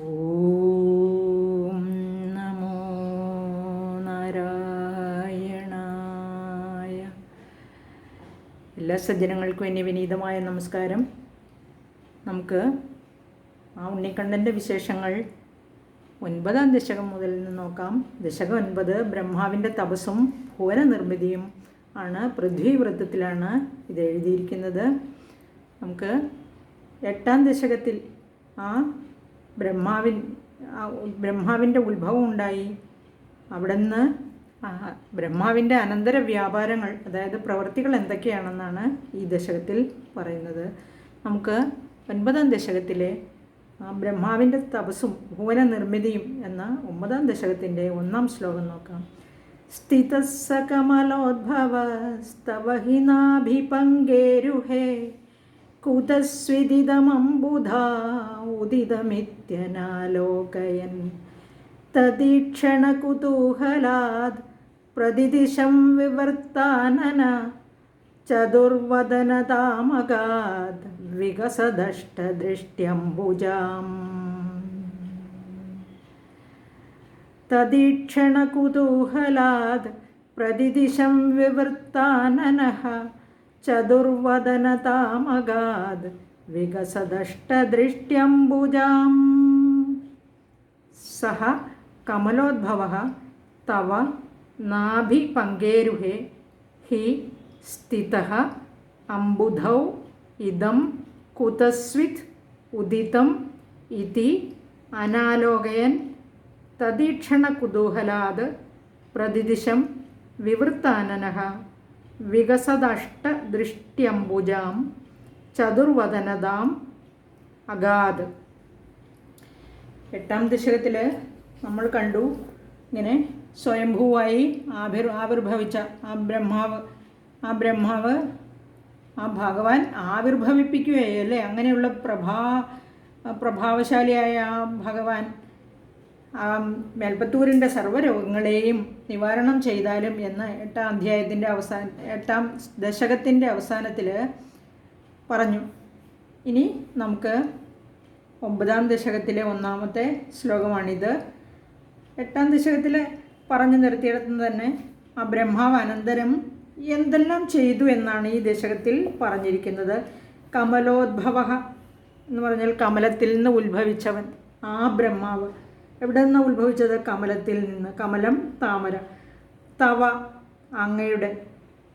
ഓം നമോ നാരായണായ. എല്ലാ സജ്ജനങ്ങൾക്കും എന്നെ വിനീതമായ നമസ്കാരം. നമുക്ക് ആ ഉണ്ണിക്കണ്ണന്റെ വിശേഷങ്ങൾ ഒൻപതാം ദശകം മുതൽ നിന്ന് നോക്കാം. ദശകം ഒൻപത് ബ്രഹ്മാവിന്റെ തപസ്സും ഭുവന നിർമ്മിതിയും ആണ് പൃഥ്വിവൃത്തത്തിലാണ് ഇത് എഴുതിയിരിക്കുന്നത്. നമുക്ക് എട്ടാം ദശകത്തിൽ ആ ബ്രഹ്മാവിൻ ബ്രഹ്മാവിന്റെ ഉത്ഭവം ഉണ്ടായി. അവിടെ നിന്ന് ബ്രഹ്മാവിന്റെ അനന്തര വ്യാപാരങ്ങൾ അതായത് പ്രവൃത്തികൾ എന്തൊക്കെയാണെന്നാണ് ഈ ദശകത്തിൽ പറയുന്നത്. നമുക്ക് ഒൻപതാം ദശകത്തിലെ ബ്രഹ്മാവിന്റെ തപസ്സും ഭുവന നിർമ്മിതിയും എന്ന ഒമ്പതാം ദശകത്തിന്റെ ഒന്നാം ശ്ലോകം നോക്കാം. സ്ഥിതസ്സ കമലോദ്ഭവ ഹി നാഭിപങ്കേരുഹേ കുതസ്വിദിതമംബുധാ ഉദിതമിത്യനാലോകയൻ. തദീക്ഷണകുതൂഹലാത് പ്രതിദിശം വിവർത്താനന ചതുർവദനതാമകാത് വികസദഷ്ടദൃഷ്ട്യംബുജാം. തദീക്ഷണകുതൂഹലാത് പ്രതിദിശം ചതുർവദനതാമഗാത് വികസദഷ്ടദൃഷ്ട്യംബുജാം. സഹ കമലോദ്ഭവ തവ നാഭിപങ്കേരുഹേ ഹി സ്ഥിത അംബുധൗ ഇദം കുതസ്വിത് ഉദിതം ഇതി അനാലോകയൻ തദീക്ഷണകുതൂഹലാത് പ്രതിദിശം വിവൃത്താനനഃ വികസദഷ്ടദൃഷ്ട്യംബുജാം ചതുർവദനതാം അഗാത്. എട്ടാം ദശകത്തിൽ നമ്മൾ കണ്ടു ഇങ്ങനെ സ്വയംഭൂവായി ആവിർ ആവിർഭവിച്ച ആ ബ്രഹ്മാവ് ആ ബ്രഹ്മാവ് ആ ഭഗവാൻ ആവിർഭവിപ്പിക്കുകയല്ലേ അങ്ങനെയുള്ള പ്രഭാ പ്രഭാവശാലിയായ ആ ഭഗവാൻ ആ മേൽപ്പത്തൂരിന്റെ സർവരോഗങ്ങളെയും നിവാരണം ചെയ്താലും എന്ന എട്ടാം അധ്യായത്തിന്റെ അവസാന എട്ടാം ദശകത്തിന്റെ അവസാനത്തിൽ പറഞ്ഞു. ഇനി നമുക്ക് ഒമ്പതാം ദശകത്തിലെ ഒന്നാമത്തെ ശ്ലോകമാണിത്. എട്ടാം ദശകത്തിൽ പറഞ്ഞു നിർത്തിയിടത്തുനിന്ന് തന്നെ ആ ബ്രഹ്മാവ് അനന്തരം എന്തെല്ലാം ചെയ്തു എന്നാണ് ഈ ദശകത്തിൽ പറഞ്ഞിരിക്കുന്നത്. കമലോദ്ഭവ എന്ന് പറഞ്ഞാൽ കമലത്തിൽ നിന്ന് ഉത്ഭവിച്ചവൻ ആ ബ്രഹ്മാവ്. എവിടെ നിന്ന് ഉത്ഭവിച്ചത്? കമലത്തിൽ നിന്ന്. കമലം താമര. തവ അങ്ങയുടെ.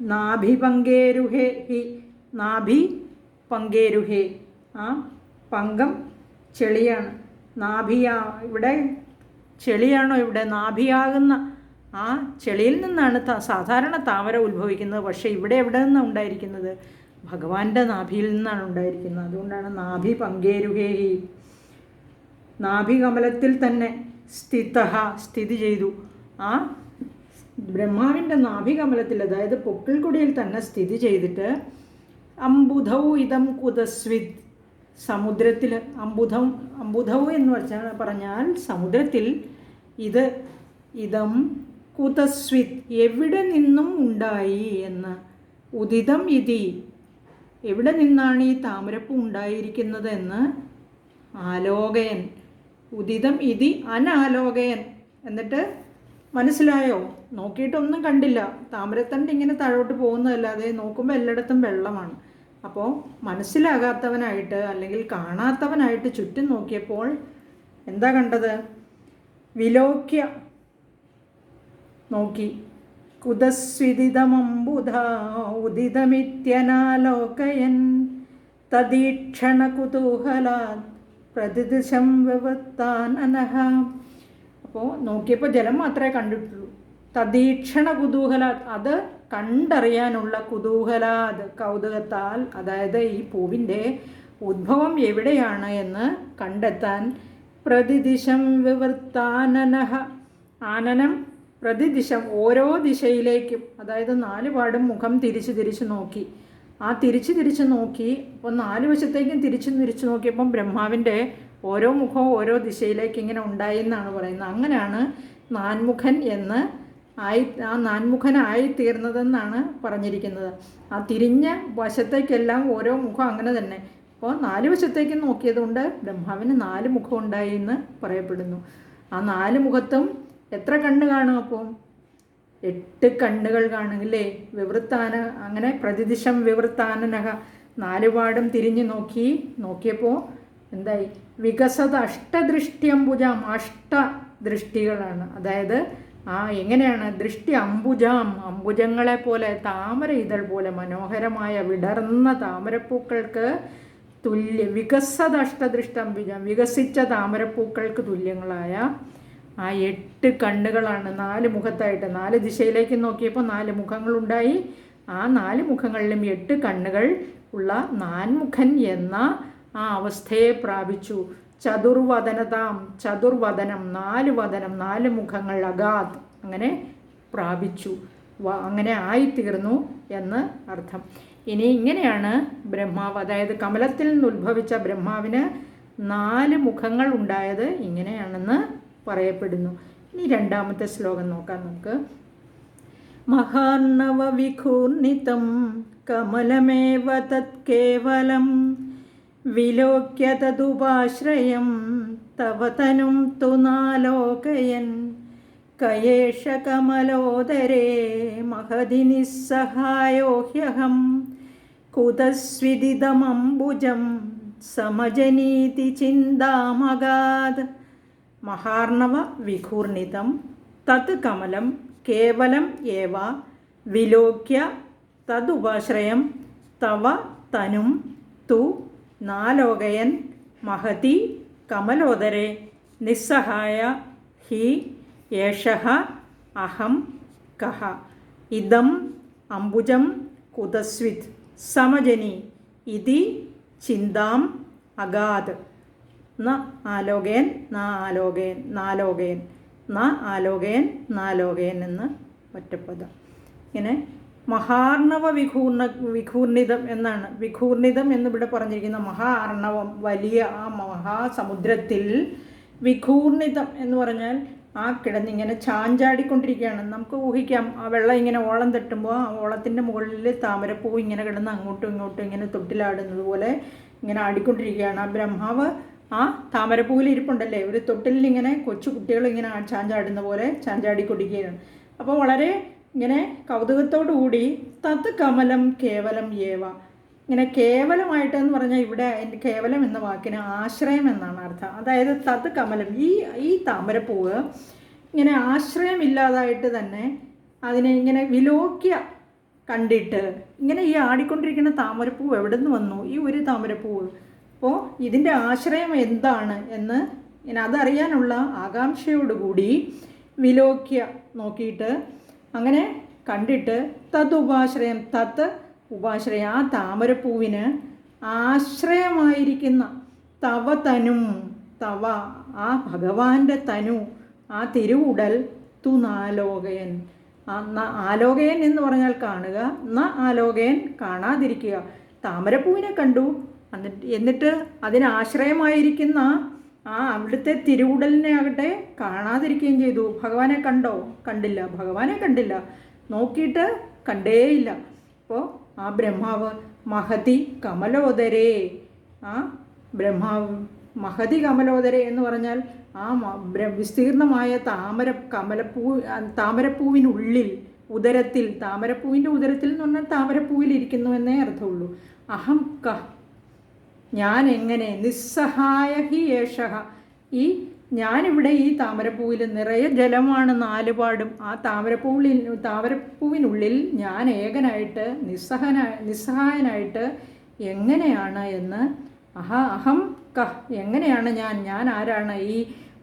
നാഭി പങ്കേരുഹേ ഹി. നാഭി പങ്കേരുഹേ. ആ പങ്കം ചെളിയാണ്. നാഭിയാ ഇവിടെ ചെളിയാണോ ഇവിടെ? നാഭിയാകുന്ന ആ ചെളിയിൽ നിന്നാണ് സാധാരണ താമര ഉത്ഭവിക്കുന്നത്. പക്ഷേ ഇവിടെ എവിടെ നിന്നാണ് ഉണ്ടായിരിക്കുന്നത്? ഭഗവാന്റെ നാഭിയിൽ നിന്നാണ് ഉണ്ടായിരിക്കുന്നത്. അതുകൊണ്ടാണ് നാഭി പങ്കേരുഹേഹി നാഭികമലത്തിൽ തന്നെ സ്ഥിത സ്ഥിതി ചെയ്തു. ആ ബ്രഹ്മാവിന്റെ നാഭികമലത്തിൽ അതായത് പൊക്കിൾക്കൊടിയിൽ തന്നെ സ്ഥിതി ചെയ്തിട്ട് അംബുധൗ ഇതം കുതസ്വിത്. സമുദ്രത്തിൽ അംബുധം അംബുധൗ എന്ന് വെച്ചാൽ പറഞ്ഞാൽ സമുദ്രത്തിൽ ഇത് ഇതം കുതസ്വിത് എവിടെ നിന്നും ഉണ്ടായി എന്ന്. ഉദിതം ഇതി. എവിടെ നിന്നാണ് ഈ താമരപ്പൂ ഉണ്ടായിരിക്കുന്നത് എന്ന് ആലോകയൻ ഉദിതം ഇതി അനാലോകയൻ. എന്നിട്ട് മനസ്സിലായോ? നോക്കിയിട്ടൊന്നും കണ്ടില്ല. താമരത്തണ്ട് ഇങ്ങനെ താഴോട്ട് പോകുന്നതല്ലാതെ നോക്കുമ്പോൾ എല്ലായിടത്തും വെള്ളമാണ്. അപ്പോൾ മനസ്സിലാകാത്തവനായിട്ട് അല്ലെങ്കിൽ കാണാത്തവനായിട്ട് ചുറ്റും നോക്കിയപ്പോൾ എന്താ കണ്ടത്? വിലോക്യ. നോക്കി. കുതസ്വിദിതമംബുധ ഉദിതമിത്യനാലോകയൻ. തദീക്ഷണകുതൂഹലാത് പ്രതിദിശം വിവത്താൻ അനഹ. അപ്പോൾ നോക്കിയപ്പോൾ ജലം മാത്രമേ കണ്ടിട്ടുള്ളൂ. തദീക്ഷണ കുതൂഹല അത് കണ്ടറിയാനുള്ള കുതൂഹലാത് കൗതുകത്താൽ അതായത് ഈ പൂവിന്റെ ഉദ്ഭവം എവിടെയാണ് എന്ന് കണ്ടെത്താൻ പ്രതിദിശം വിവർത്താനനഹ ആനനം പ്രതിദിശം ഓരോ ദിശയിലേക്കും അതായത് നാലുപാടും മുഖം തിരിച്ചു തിരിച്ചു നോക്കി. ആ തിരിച്ച് തിരിച്ച് നോക്കി അപ്പോൾ നാല് വശത്തേക്കും തിരിച്ച് തിരിച്ച് നോക്കിയപ്പം ബ്രഹ്മാവിന്റെ ഓരോ മുഖവും ഓരോ ദിശയിലേക്ക് ഇങ്ങനെ ഉണ്ടായി എന്നാണ് പറയുന്നത്. അങ്ങനെയാണ് നാൻമുഖൻ എന്ന് ആയി ആ നാൻമുഖനായി തീർന്നതെന്നാണ് പറഞ്ഞിരിക്കുന്നത്. ആ തിരിഞ്ഞ വശത്തേക്കെല്ലാം ഓരോ മുഖം അങ്ങനെ തന്നെ. അപ്പോൾ നാല് വശത്തേക്ക് നോക്കിയതുകൊണ്ട് ബ്രഹ്മാവിന് നാല് മുഖം ഉണ്ടായി എന്ന് പറയപ്പെടുന്നു. ആ നാല് മുഖത്തും എത്ര കണ്ണ് കാണും അപ്പോൾ എട്ട് കണ്ണുകൾ കാണുന്നില്ലേ? വിവൃത്താന അങ്ങനെ പ്രതിദിശം വിവൃത്താനനക നാലുപാടും തിരിഞ്ഞു നോക്കി നോക്കിയപ്പോൾ എന്തായി? വികസത അഷ്ട ദൃഷ്ടികളാണ് അതായത് ആ എങ്ങനെയാണ്? ദൃഷ്ടി അംബുജാം അംബുജങ്ങളെ പോലെ താമര ഇതൾ പോലെ മനോഹരമായ വിടർന്ന താമരപ്പൂക്കൾക്ക് തുല്യ വികസത അഷ്ടദൃഷ്ടംബുജാം വികസിച്ച താമരപ്പൂക്കൾക്ക് തുല്യങ്ങളായ ആ എട്ട് കണ്ണുകളാണ് നാല് മുഖത്തായിട്ട് നാല് ദിശയിലേക്ക് നോക്കിയപ്പോൾ നാല് മുഖങ്ങളുണ്ടായി. ആ നാല് മുഖങ്ങളിലും എട്ട് കണ്ണുകൾ ഉള്ള നാൻമുഖൻ എന്ന ആ അവസ്ഥയെ പ്രാപിച്ചു. ചതുർവദനതാം ചതുർവദനം നാല് വദനം നാല് മുഖങ്ങൾ അഗാത് അങ്ങനെ പ്രാപിച്ചു. അങ്ങനെ ആയിത്തീർന്നു എന്ന് അർത്ഥം. ഇനി ഇങ്ങനെയാണ് ബ്രഹ്മാവ് അതായത് കമലത്തിൽ നിന്ന് ഉത്ഭവിച്ച ബ്രഹ്മാവിന് നാല് മുഖങ്ങൾ ഉണ്ടായത്. ഇങ്ങനെയാണെന്ന് പറയപ്പെടുന്നു. ഇനി രണ്ടാമത്തെ ശ്ലോകം നോക്കാം നമുക്ക്. മഹാർണവ വിഘൂർണിതം കമലമേവ തത് കേവലം വിലോക്യ തതുപാശ്രയം തവ തനും തുനാലോകയൻ കയേഷ കമലോദരേ മഹതി നിസ്സഹായോഹ്യഹം കുതസ്വിദിതമംബുജം സമജനീതി ചിന്താമഗാത് മഹാർണവ വിഘൂർണിതം തത് കമലം കേവലം ഏവ വിലോക്യ तव തനും തു നാലോകയൻ മഹതി കമലോദരെ നിസ്സഹായ ഹി യേഷ അഹം കഹ. ഇതം അംബുജം കുതസ്വിത് സമജനി ഇതി ചിന്താം അഗാത് ന ആലോകയൻ ന ആലോകയൻ നാലോകയൻ ന ആലോകയൻ നാലോകയൻ എന്ന് ഒറ്റപ്പദം. ഇങ്ങനെ മഹാർണവ വിഘൂർണ വിഘൂർണിതം എന്നാണ്. വിഘൂർണിതം എന്നിവിടെ പറഞ്ഞിരിക്കുന്ന മഹാ അർണവം വലിയ ആ മഹാസമുദ്രത്തിൽ വിഘൂർണിതം എന്ന് പറഞ്ഞാൽ ആ കിടന്നിങ്ങനെ ചാഞ്ചാടിക്കൊണ്ടിരിക്കുകയാണ്. നമുക്ക് ഊഹിക്കാം ആ വെള്ളം ഇങ്ങനെ ഓളം തട്ടുമ്പോൾ ആ ഓളത്തിന്റെ മുകളിൽ താമരപ്പൂ ഇങ്ങനെ കിടന്ന് അങ്ങോട്ടും ഇങ്ങോട്ടും ഇങ്ങനെ തൊട്ടിലാടുന്നത് പോലെ ഇങ്ങനെ ആടിക്കൊണ്ടിരിക്കുകയാണ്. ആ ബ്രഹ്മാവ് ആ താമരപ്പൂവിൽ ഇരിപ്പുണ്ടല്ലേ? ഒരു തൊട്ടിലിൽ ഇങ്ങനെ കൊച്ചു കുട്ടികൾ ഇങ്ങനെ ചാഞ്ചാടുന്ന പോലെ ചാഞ്ചാടിക്കൊണ്ടിരിക്കുകയാണ്. അപ്പോൾ വളരെ ഇങ്ങനെ കൂടി തത് കമലം കേവലം ഏവ. ഇങ്ങനെ കേവലമായിട്ട് എന്ന് പറഞ്ഞാൽ ഇവിടെ എന്റെ കേവലം എന്ന വാക്കിന് ആശ്രയം എന്നാണ് അർത്ഥം. അതായത് തത് കമലം. ഈ ഈ താമരപ്പൂവ് ഇങ്ങനെ ആശ്രയമില്ലാതായിട്ട് തന്നെ അതിനെ ഇങ്ങനെ വിലോക്യ കണ്ടിട്ട് ഇങ്ങനെ ഈ ആടിക്കൊണ്ടിരിക്കുന്ന താമരപ്പൂവ് എവിടെ നിന്ന് വന്നു? ഈ ഒരു താമരപ്പൂവ് അപ്പോൾ ഇതിന്റെ ആശ്രയം എന്താണ് എന്ന് ഞാൻ അതറിയാനുള്ള ആകാംക്ഷയോടുകൂടി വിലോക്യ നോക്കിയിട്ട് അങ്ങനെ കണ്ടിട്ട് തത് ഉപാശ്രയം തത്ത് ഉപാശ്രയം. ആ താമരപ്പൂവിന് ആശ്രയമായിരിക്കുന്ന തവ തനും തവ ആ ഭഗവാന്റെ തനു ആ തിരുവുടൽ തു നാലോകയൻ. ആലോകയൻ എന്ന് പറഞ്ഞാൽ കാണുക ന ആലോകയൻ കാണാതിരിക്കുക. താമരപ്പൂവിനെ കണ്ടു എന്നിട്ട് എന്നിട്ട് അതിനാശ്രയമായിരിക്കുന്ന ആ അവിടുത്തെ തിരുവുടലിനെ ആകട്ടെ കാണാതിരിക്കുകയും ചെയ്തു. ഭഗവാനെ കണ്ടോ? കണ്ടില്ല. ഭഗവാനെ കണ്ടില്ല. നോക്കിയിട്ട് കണ്ടേയില്ല. അപ്പോൾ ആ ബ്രഹ്മാവ് മഹതി കമലോദരേ. ആ ബ്രഹ്മാവ് മഹതി കമലോദര എന്ന് പറഞ്ഞാൽ ആ വിസ്തീർണമായ താമര കമലപ്പൂ താമരപ്പൂവിനുള്ളിൽ ഉദരത്തിൽ താമരപ്പൂവിന്റെ ഉദരത്തിൽ എന്ന് പറഞ്ഞാൽ താമരപ്പൂവിൽ ഇരിക്കുന്നു എന്നേ അർത്ഥമുള്ളൂ. അഹം ക ഞാൻ എങ്ങനെ നിസ്സഹായ ഹി യേഷഹ ഈ ഞാനിവിടെ ഈ താമരപ്പൂവിൽ നിറയെ ജലമാണ് നാലുപാടും. ആ താമരപ്പൂവിൽ താമരപ്പൂവിനുള്ളിൽ ഞാൻ ഏകനായിട്ട് നിസ്സഹനായ നിസ്സഹായനായിട്ട് എങ്ങനെയാണ് എന്ന്? അഹ അഹം ക എങ്ങനെയാണ് ഞാൻ ഞാൻ ആരാണ്? ഈ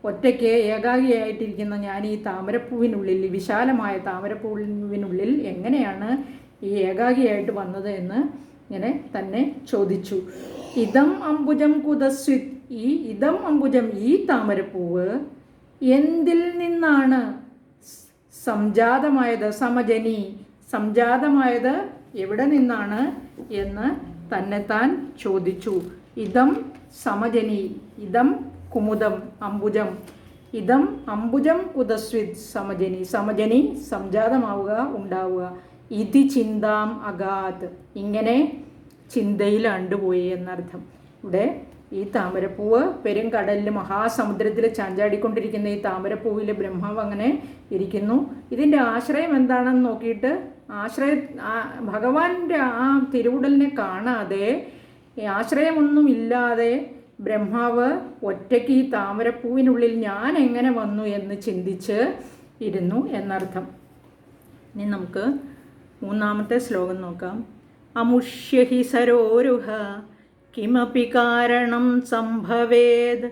ഒറ്റയ്ക്ക് ഏകാഗിയായിട്ടിരിക്കുന്ന ഞാൻ ഈ താമരപ്പൂവിനുള്ളിൽ വിശാലമായ താമരപ്പൂവിനുള്ളിൽ എങ്ങനെയാണ് ഈ ഏകാഗിയായിട്ട് വന്നത് എന്ന്? ഇങ്ങനെ തന്നെ ചോദിച്ചു. ഇതം അംബുജം കുതസ്വിത് ഈ ഇതം അംബുജം ഈ താമരപ്പൂവ് എന്തിൽ നിന്നാണ് സംജാതമായത് സമജനി? സംജാതമായത് എവിടെ നിന്നാണ്? എന്ന് തന്നെത്താൻ ചോദിച്ചു. ഇതം സമജനി ഇതം കുമുദം അംബുജം ഇതം അംബുജം കുതസ്വിത് സമജനി സമജനി സംജാതമാവുക ഉണ്ടാവുക. ഇതി ചിന്താം അഗാത്. ഇങ്ങനെ ചിന്തയിൽ അണ്ടുപോയി എന്നർത്ഥം. ഇവിടെ ഈ താമരപ്പൂവ് പെരുങ്കടലിൽ മഹാസമുദ്രത്തിൽ ചാഞ്ചാടിക്കൊണ്ടിരിക്കുന്ന ഈ താമരപ്പൂവിൽ ബ്രഹ്മാവ് അങ്ങനെ ഇരിക്കുന്നു. ഇതിന്റെ ആശ്രയം എന്താണെന്ന് നോക്കിയിട്ട് ആശ്രയ ഭഗവാന്റെ ആ തിരുവുടലിനെ കാണാതെ ആശ്രയമൊന്നും ഇല്ലാതെ ബ്രഹ്മാവ് ഒറ്റയ്ക്ക് ഈ താമരപ്പൂവിനുള്ളിൽ ഞാൻ എങ്ങനെ വന്നു എന്ന് ചിന്തിച്ച് ഇരുന്നു എന്നർത്ഥം. ഇനി നമുക്ക് മൂന്നാമത്തെ ശ്ലോകം നോക്കാം. അമുഷ്യ ഹി സരോരുഹ കിമപി കാരണം സംഭവേത്?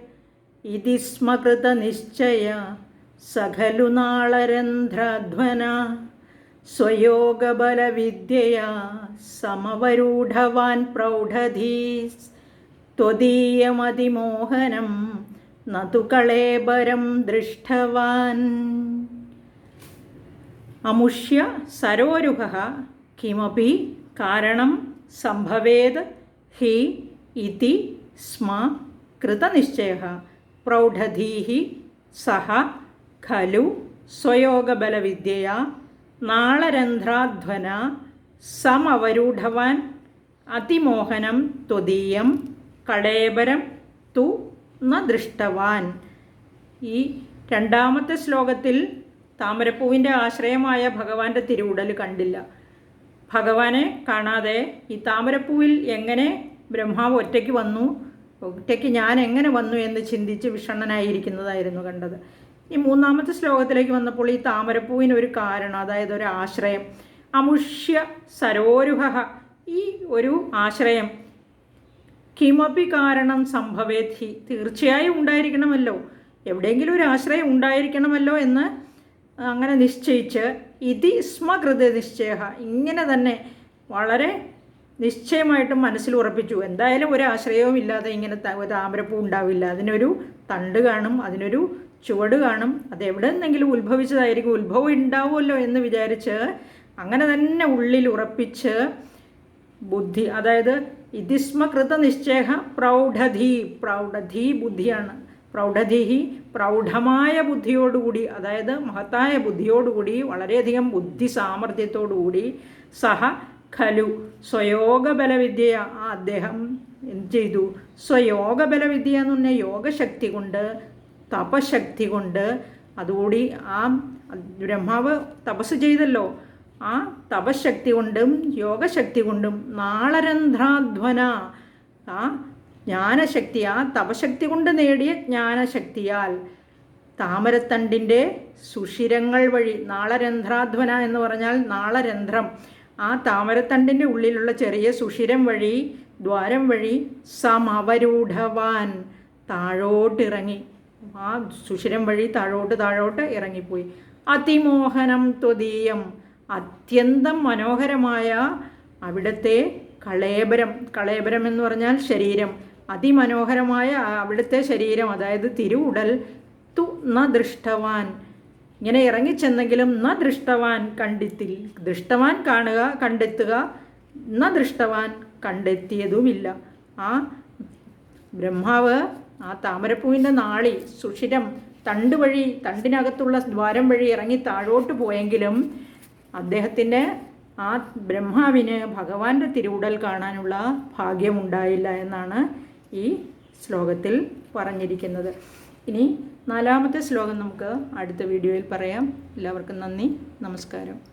ഇതി സ്മകൃത നിശ്ചയ സഖലു നാളരന്ധ്രധ്വന. സ്വയോഗബലവിദ്യയാ സമവരൂഢവാൻ പ്രൗഢധീസ് ത്വദീയമതിമോഹനം നതു കളേബരം ദൃഷ്ടവാൻ. അമുഷ്യ സരോരുഹ കിമപി കാരണം സംഭവേത് ഹി ഇതി സ്മ കൃതനിശ്ചയ. പ്രൗഢധീ സഹ ഖലു സ്വയോഗബലവിദ്യയാ. നാളരന്ധ്രാധ്വന സമവരൂഢവാൻ അതിമോഹനം ത്വദീയം കടേബരം തു ന ദൃഷ്ടവാൻ. ഈ രണ്ടാമത്തെ ശ്ലോകത്തിൽ താമരപ്പൂവിന്റെ ആശ്രയമായ ഭഗവാന്റെ തിരുവുടൽ കണ്ടില്ല. ഭഗവാനെ കാണാതെ ഈ താമരപ്പൂവിൽ എങ്ങനെ ബ്രഹ്മാവ് ഒറ്റയ്ക്ക് വന്നു ഒറ്റയ്ക്ക് ഞാൻ എങ്ങനെ വന്നു എന്ന് ചിന്തിച്ച് വിഷണ്ണനായിരിക്കുന്നതായിരുന്നു കണ്ടത്. ഈ മൂന്നാമത്തെ ശ്ലോകത്തിലേക്ക് വന്നപ്പോൾ ഈ താമരപ്പൂവിന് ഒരു കാരണം അതായത് ഒരു ആശ്രയം. അമുഷ്യ സരോരുഹ ഈ ഒരു ആശ്രയം. കിമപി കാരണം സംഭവേധി. തീർച്ചയായും ഉണ്ടായിരിക്കണമല്ലോ. എവിടെയെങ്കിലും ഒരു ആശ്രയം ഉണ്ടായിരിക്കണമല്ലോ എന്ന് അങ്ങനെ നിശ്ചയിച്ച് ഇതി സ്മകൃത നിശ്ചയ ഇങ്ങനെ തന്നെ വളരെ നിശ്ചയമായിട്ടും മനസ്സിൽ ഉറപ്പിച്ചു. എന്തായാലും ഒരു ആശ്രയവും ഇല്ലാതെ ഇങ്ങനെ താമരപ്പൂ ഉണ്ടാവില്ല. അതിനൊരു തണ്ട് കാണും അതിനൊരു ചുവട് കാണും. അതെവിടെ നിന്നെങ്കിലും ഉത്ഭവിച്ചതായിരിക്കും. ഉത്ഭവം ഉണ്ടാവുമല്ലോ എന്ന് വിചാരിച്ച് അങ്ങനെ തന്നെ ഉള്ളിൽ ഉറപ്പിച്ച് ബുദ്ധി അതായത് ഇതിസ്മകൃത നിശ്ചയ പ്രൗഢധി. പ്രൗഢധി ബുദ്ധിയാണ്. പ്രൗഢധീഹി പ്രൗഢമായ ബുദ്ധിയോടുകൂടി അതായത് മഹത്തായ ബുദ്ധിയോടുകൂടി വളരെയധികം ബുദ്ധി സാമർഥ്യത്തോടുകൂടി സഹ ഖലു സ്വയോഗബലവിദ്യ ആ അദ്ദേഹം എന്ത് ചെയ്തു? സ്വയോഗബലവിദ്യ എന്ന് പറഞ്ഞ യോഗശക്തി കൊണ്ട് തപശക്തി കൊണ്ട് അതുകൂടി ആ ബ്രഹ്മാവ് തപസ് ചെയ്തല്ലോ. ആ തപശക്തി കൊണ്ടും യോഗശക്തി കൊണ്ടും നാളരന്ധ്രാധ്വന ആ ജ്ഞാനശക്തി ആ തപശക്തി കൊണ്ട് നേടിയ ജ്ഞാനശക്തിയാൽ താമരത്തണ്ടിന്റെ സുഷിരങ്ങൾ വഴി നാളരന്ധ്രാധ്വന എന്ന് പറഞ്ഞാൽ നാളരന്ധ്രം ആ താമരത്തണ്ടിന്റെ ഉള്ളിലുള്ള ചെറിയ സുഷിരം വഴി ദ്വാരം വഴി സമവരൂഢവാൻ താഴോട്ടിറങ്ങി. ആ സുഷിരം വഴി താഴോട്ട് താഴോട്ട് ഇറങ്ങിപ്പോയി. അതിമോഹനം ത്വതീയം അത്യന്തം മനോഹരമായ അവിടുത്തെ കളേബരം കളേബരം എന്ന് പറഞ്ഞാൽ ശരീരം. അതിമനോഹരമായ അവിടുത്തെ ശരീരം അതായത് തിരുവുടൽ തു ന ദൃഷ്ടവാൻ. ഇങ്ങനെ ഇറങ്ങിച്ചെന്നെങ്കിലും ന ദൃഷ്ടവാൻ കണ്ടെത്തി ദൃഷ്ടവാൻ കാണുക കണ്ടെത്തുക ന ദൃഷ്ടവാൻ കണ്ടെത്തിയതുമില്ല. ആ ബ്രഹ്മാവ് ആ താമരപ്പൂവിന്റെ നാളി സുഷിരം തണ്ട് വഴി തണ്ടിനകത്തുള്ള ദ്വാരം വഴി ഇറങ്ങി താഴോട്ട് പോയെങ്കിലും അദ്ദേഹത്തിന്റെ ആ ബ്രഹ്മാവിന് ഭഗവാന്റെ തിരുവുടൽ കാണാനുള്ള ഭാഗ്യമുണ്ടായില്ല എന്നാണ് ഈ ശ്ലോകത്തിൽ പറഞ്ഞിരിക്കുന്നത്. ഇനി നാലാമത്തെ ശ്ലോകം നമുക്ക് അടുത്ത വീഡിയോയിൽ പറയാം. എല്ലാവർക്കും നന്ദി. നമസ്കാരം.